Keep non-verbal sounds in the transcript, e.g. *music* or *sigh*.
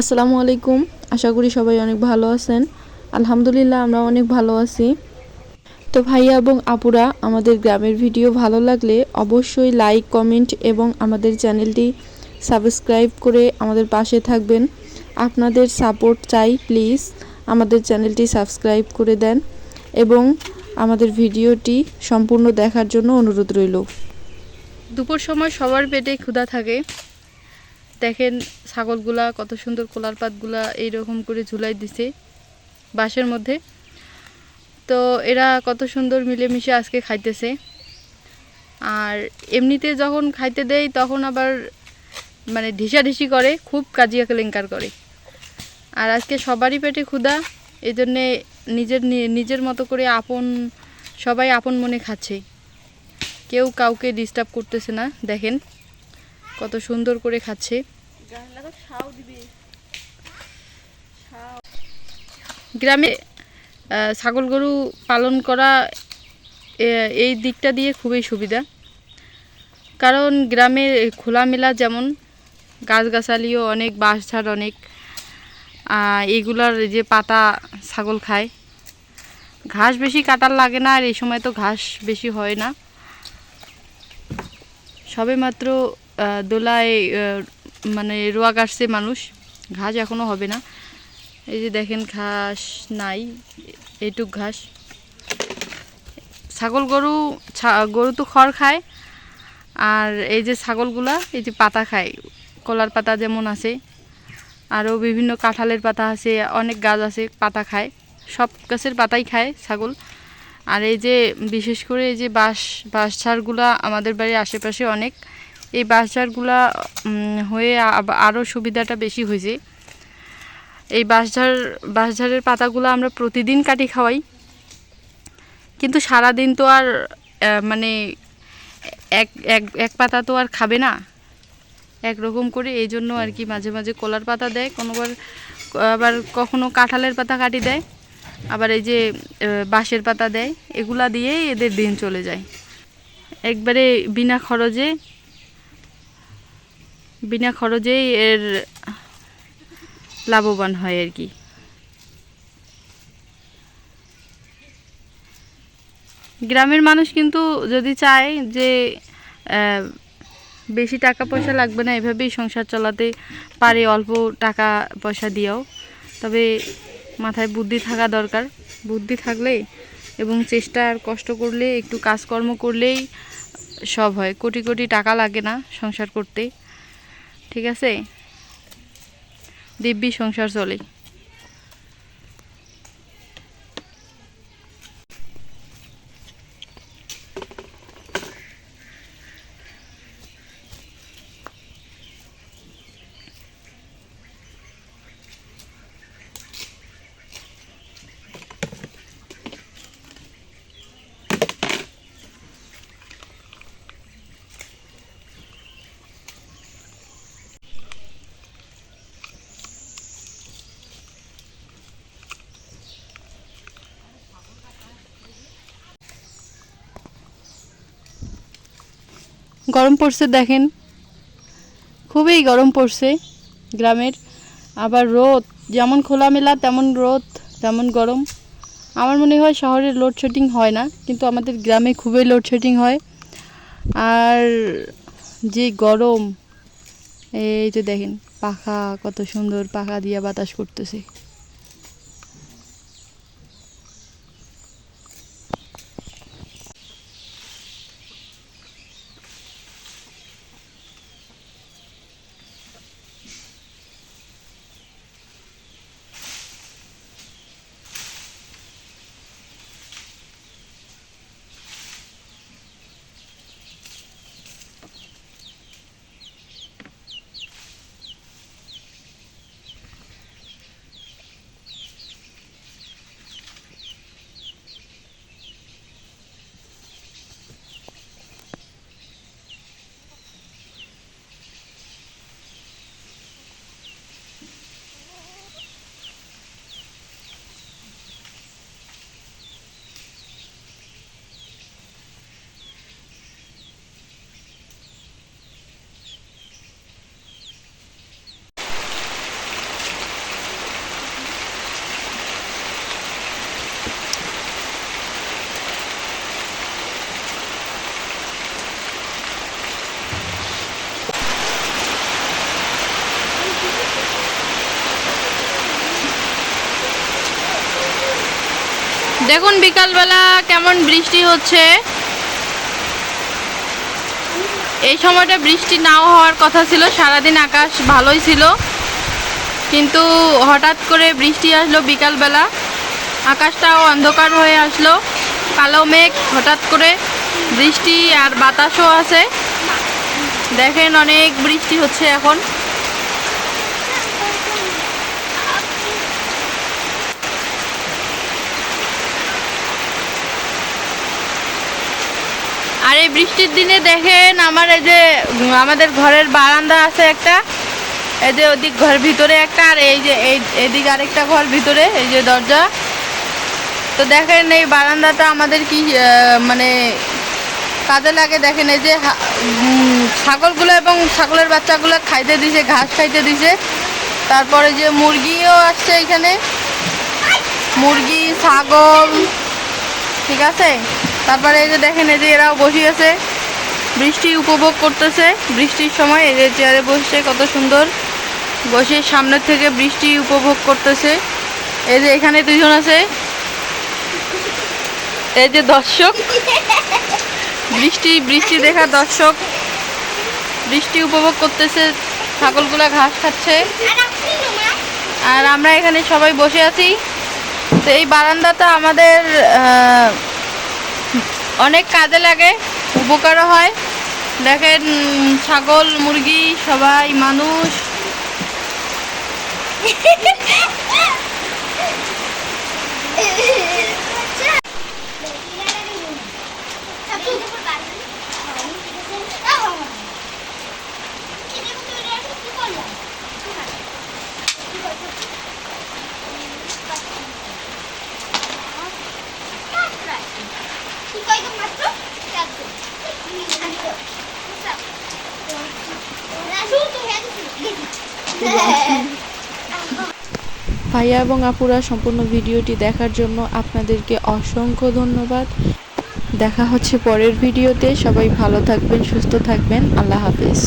আসসালামু আলাইকুম। আশা করি সবাই অনেক ভালো আছেন। আলহামদুলিল্লাহ আমরা অনেক ভালো আছি। তো ভাইয়া এবং আপুরা, আমাদের গ্রামের ভিডিও ভালো লাগলে অবশ্যই লাইক, কমেন্ট এবং আমাদের চ্যানেলটি সাবস্ক্রাইব করে আমাদের পাশে থাকবেন। আপনাদের সাপোর্ট চাই, প্লিজ। আমাদের চ্যানেলটি সাবস্ক্রাইব করে দেন এবং আমাদের ভিডিওটি সম্পূর্ণ দেখার জন্য অনুরোধ রইল। দুপুর সময় সবার পেটে ক্ষুধা থাকে। দেখেন ছাগলগুলা কত সুন্দর কোলার পাতগুলা এইরকম করে ঝুলাই দিছে বাঁশের মধ্যে। তো এরা কত সুন্দর মিলেমিশে আজকে খাইতেছে। আর এমনিতে যখন খাইতে দেয় তখন আবার মানে ঢিসাঢিসি করে, খুব কাজিয়া কেলেঙ্কার করে। আর আজকে সবারই পেটে ক্ষুধা এই জন্যে নিজের নিজের মতো করে আপন, সবাই আপন মনে খাচ্ছে। কেউ কাউকে ডিস্টার্ব করতেছে না, দেখেন। কত সুন্দর করে খাচ্ছে। গ্রামে ছাগল গরু পালন করা এই দিকটা দিয়ে খুবই সুবিধা। কারণ গ্রামে খোলামেলা যেমন, গাছগাছালিও অনেক, বাঁশঝাড় অনেক এগুলার যে পাতা ছাগল খায়। ঘাস বেশি কাটার লাগে না আর এই সময় তো ঘাস বেশি হয় না। সবে মাত্র দোলায় মানে রোয়া কাটছে মানুষ। ঘাস এখনও হবে না। এই যে দেখেন ঘাস নাই, এইটুক ঘাস। ছাগল গরু গরু তো খড় খায়। আর এই যে ছাগলগুলা, এই যে পাতা খায়। কলার পাতা যেমন আছে আরও বিভিন্ন কাঁঠালের পাতা আছে, অনেক গাছ আছে, পাতা খায়। সব গাছের পাতাই খায় ছাগল। আর এই যে বিশেষ করে এই যে বাঁশ ছাড়গুলা আমাদের বাড়ির আশেপাশে অনেক। এই বাঁশঝাড়গুলা হয়ে আরও সুবিধাটা বেশি হয়েছে। এই বাঁশঝাড়, বাঁশঝাড়ের পাতাগুলো আমরা প্রতিদিন কাটি খাওয়াই। কিন্তু সারাদিন তো আর মানে এক এক এক পাতা তো আর খাবে না। একরকম করে এই জন্য আর কি মাঝে মাঝে কলার পাতা দেয়। কোনোবার, আবার কখনো কাঁঠালের পাতা কাটি দেয়। আবার এই যে বাঁশের পাতা দেয়। এগুলা দিয়েই এদের দিন চলে যায়। একবারে বিনা খরচে বিনা খরচেই এর লাভবান হয় আর কি। গ্রামের মানুষ কিন্তু যদি চায় যে বেশি টাকা পয়সা লাগবে না, এভাবেই সংসার চালাতে পারে, অল্প টাকা পয়সা দিয়েও। তবে মাথায় বুদ্ধি থাকা দরকার। বুদ্ধি থাকলে এবং চেষ্টা আর কষ্ট করলে, একটু কাজকর্ম করলেই সব হয়। কোটি কোটি টাকা লাগে না সংসার করতে। ঠিক আছে? দিব্যি সংসার চলে। গরম পড়ছে দেখেন। খুবই গরম পড়ছে গ্রামের। আবার রোদ, যেমন খোলামেলা তেমন রোদ, তেমন গরম। আমার মনে হয় শহরে লোডশেডিং হয় না, কিন্তু আমাদের গ্রামে খুবই লোডশেডিং হয়। আর যে গরম, এই যে দেখেন, পাখা কত সুন্দর, পাখা দিয়ে বাতাস করতেছে। দেখুন, বিকালবেলা কেমন বৃষ্টি হচ্ছে। এই সময়টা বৃষ্টি নাও হওয়ার কথা ছিল, সারাদিন আকাশ ভালোই ছিল। কিন্তু হঠাৎ করে বৃষ্টি আসলো বিকালবেলা। আকাশটাও অন্ধকার হয়ে আসলো। কালো মেঘ, হঠাৎ করে বৃষ্টি আর বাতাসও আছে। দেখেন, অনেক বৃষ্টি হচ্ছে এখন। আর এই বৃষ্টির দিনে দেখেন আমার এই যে আমাদের ঘরের বারান্দা আছে একটা। এই যে ওদিক ঘর ভিতরে একটা, আর এই যে এই, এদিক আরেকটা ঘর ভিতরে, এই যে দরজা। তো দেখেন এই বারান্দাটা আমাদের কি মানে কাজে লাগে। দেখেন এই যে ছাগলগুলো এবং ছাগলের বাচ্চাগুলো খাইতে দিছে, ঘাস খাইতে দিছে। তারপরে যে মুরগিও আসছে এখানে। মুরগি, ছাগল, ঠিক আছে? তারপরে এই যে দেখেন, এই যে এরাও বসে আছে বৃষ্টি উপভোগ করতেছে। বৃষ্টির সময় এই যে চেয়ারে বসছে, কত সুন্দর। বসে সামনের থেকে বৃষ্টি উপভোগ করতেছে। এই যে এখানে দুজন আছে। এই যে দর্শক। বৃষ্টি বৃষ্টি দেখা দর্শক। বৃষ্টি উপভোগ করতেছে। ছাগলগুলা ঘাস খাচ্ছে। আর আমরা এখানে সবাই বসে আছি। তো এই বারান্দাটা আমাদের অনেক কাজে লাগে উপকারও হয়। দেখেন ছাগল মুরগি সবাই মানুষ। *laughs* *laughs* ভাইয়া এবং আপুরা সম্পূর্ণ ভিডিওটি দেখার জন্য আপনাদেরকে অসংখ্য ধন্যবাদ। দেখা হচ্ছে পরের ভিডিওতে। সবাই ভালো থাকবেন, সুস্থ থাকবেন। আল্লাহ হাফেজ।